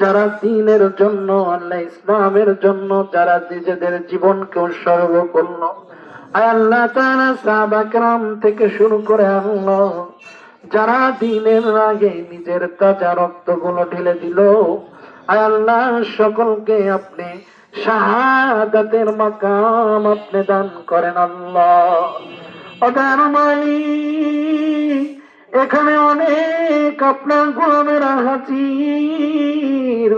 যারা দিনের জন্য, আল্লাহ ইসলামের জন্য, যারা নিজেদের জীবনকে উৎসর্গ করল। আল্লাহ তারা সাহাবাকরাম থেকে শুরু করে আল্লাহ, যারা দিনের আগে নিজের তাজা রক্তগুলো ঢেলে দিল আল্লাহ, সকলকে আপনি শাহাদাতের মাকাম আপনি দান করেন আল্লাহ। মালিক। এখানে অনেক আপনার গোলামেরা হাজির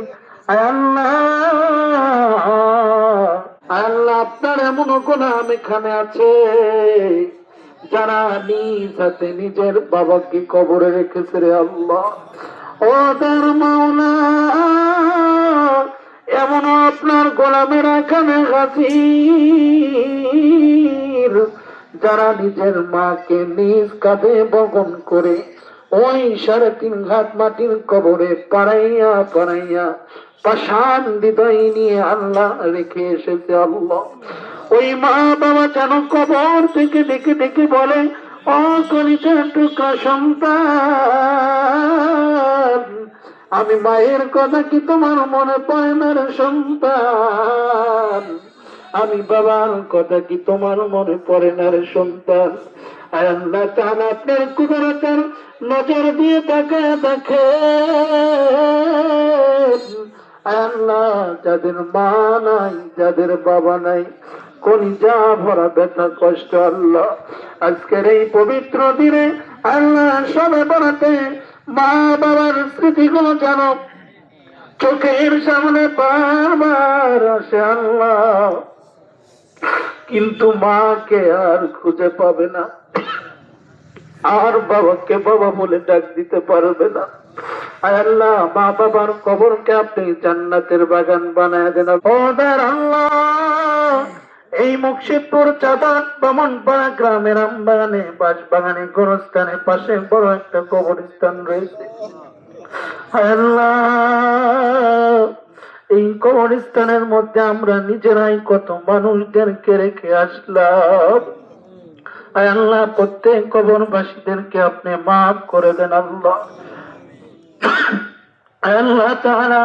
আল্লাহ। আল্লাহ, আপনার এমন গোলাম এখানে আছে। যারা নিজ হাতে নিজের বাবাকে কবরে রেখেছে রে আল্লাহ। ও তার মাওলা এমন আপনার গোলামের এখানে হাজির। যারা নিজের মাকে নিজ কাঁধে বগন করে, ওই সাড়ে তিন ঘাট মাটির কবরে পাড়াইয়া পাড়াইয়া পাশান হৃদয় নিয়ে আল্লাহ রেখে এসেছে আল্লাহ। ওই মা বাবা যেন কবর থেকে ডেকে ডেকে বলে, ও কলিজার টুকরা সন্তান, আমি মায়ের কথা কি তোমার মনে পড়ে না রে সন্তান? আমি বাবার কথা কি তোমার মনে পড়ে না রে সন্তান? আর আল্লাহ তাআলা আপনার কুদরতের নজর দিয়ে তাকে দেখে আল্লাহ, যাদের মা নাই, যাদের বাবা নাই, কলিজা ভরা ব্যথা কষ্ট আল্লাহ। আজকের এই পবিত্র দিনে আল্লাহ সবে বেড়াতে মা বাবার স্মৃতিগুলো যেন চোখের সামনে বারবার আসে আল্লাহ। কিন্তু মাকে আর খুঁজে পাবে না। আর বাবাকে বাবা বলে ডাক দিতে পারবে না। আল্লাহ, মা বাবার কবরকে আপনি জান্নাতের বাগান বানায় দেন। আল্লাহ, এই মুর্শিদপুর চাঁদাত বামনপাড়া গ্রামের আমবাগানে বাসবাগানে গোরস্থানের পাশে বড় একটা কবরস্থান রয়েছে। আল্লাহ কবরস্থানের মধ্যে আমরা নিজেরাই কত মানুষদেরকে রেখে আসলাম। আল্লাহ, প্রত্যেক কবরবাসীদেরকে আপনি মাফ করে দেন আল্লাহ। আল্লাহ তাআলা,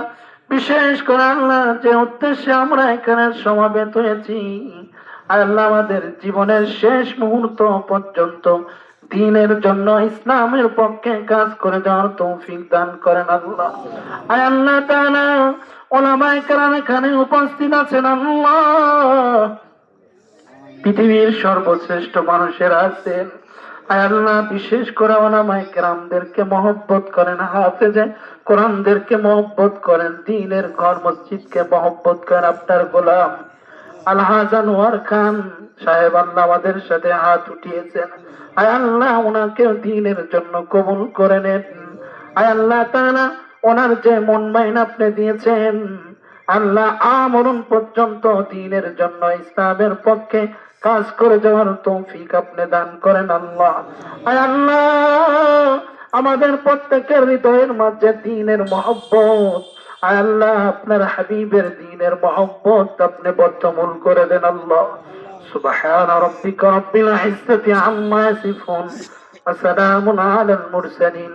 বিশেষ করে আল্লাহ যে উদ্দেশ্যে আমরা এখানে সমাবেত হয়েছি আল্লাহ আমাদের জীবনের শেষ মুহূর্ত পর্যন্ত দিনের জন্য ইসলামের পক্ষে কাজ করে যাওয়ার তৌফিক দান করেন আল্লাহ। আল্লাহ তাআলা এখানে উপস্থিত আছেন পৃথিবীর সর্বশ্রেষ্ঠ মানুষেরা আছেন আল্লাহ, বিশেষ করে ওলামায়ে মহব্বত করেন হাফেজে কোরআনদেরকে মহব্বত করেন, দিনের ঘর মসজিদকে মহব্বত করেন আপনার গোলাম আলহাজান ওয়ার খান সাহেব আল্লাহ আমাদের সাথে হাত উঠিয়েছেন। আল্লাহ ওনাকে দিনের জন্য কবুল করে নেন। আল্লাহ তাআলা ওনার যে মন মাইন আপনি দিয়েছেন আল্লাহ আমরণ পর্যন্ত দিনের জন্য ইসলামের পক্ষে কাজ করে যাওয়ার তৌফিক আপনি দান করেন আল্লাহ আয় আল্লাহ আমাদের প্রত্যেকের হৃদয়ের মাঝে দিনের মহব্বত আয় আল্লাহ আপনার হাবিবের দিনের মহব্বত আপনি বর্তমূল করে দেন আল্লাহ سبحان ربك رب العزة عما يصفون وسلام على المرسلين